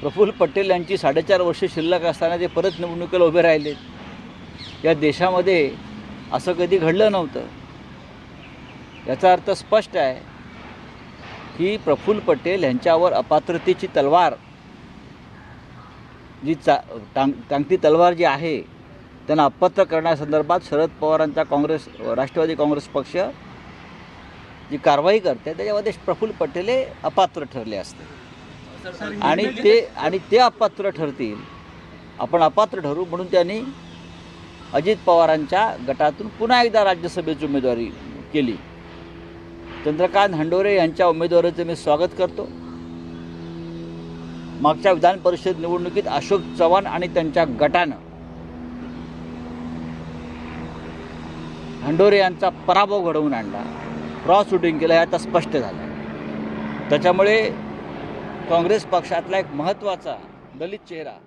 प्रफुल्ल पटेल यांची साडेचार वर्ष शिल्लक असताना ते परत निवडणुकीला उभे राहिलेत या देशामध्ये असं कधी घडलं नव्हतं. याचा अर्थ स्पष्ट आहे की प्रफुल्ल पटेल यांच्यावर अपात्रतेची तलवार जी चा टांग टांगती तलवार जी आहे त्यांना अपात्र करण्यासंदर्भात शरद पवारांचा काँग्रेस राष्ट्रवादी काँग्रेस पक्ष जी कारवाई करते त्याच्यामध्ये प्रफुल्ल पटेल हे अपात्र ठरले असते. आणि ते आणि ते अपात्र ठरतील. आपण अपात्र ठरू म्हणून त्यांनी अजित पवारांच्या गटातून पुन्हा एकदा राज्यसभेची उमेदवारी केली. चंद्रकांत हंडोरे यांच्या उमेदवारीचं मी स्वागत करतो. मागच्या विधान परिषद निवडणुकीत अशोक चव्हाण आणि त्यांच्या गटानं हंडोरे यांचा पराभव घडवून आणला. क्रॉस शूटिंग केलं हे आता स्पष्ट झालं. त्याच्यामुळे काँग्रेस पक्षातला एक महत्त्वाचा दलित चेहरा.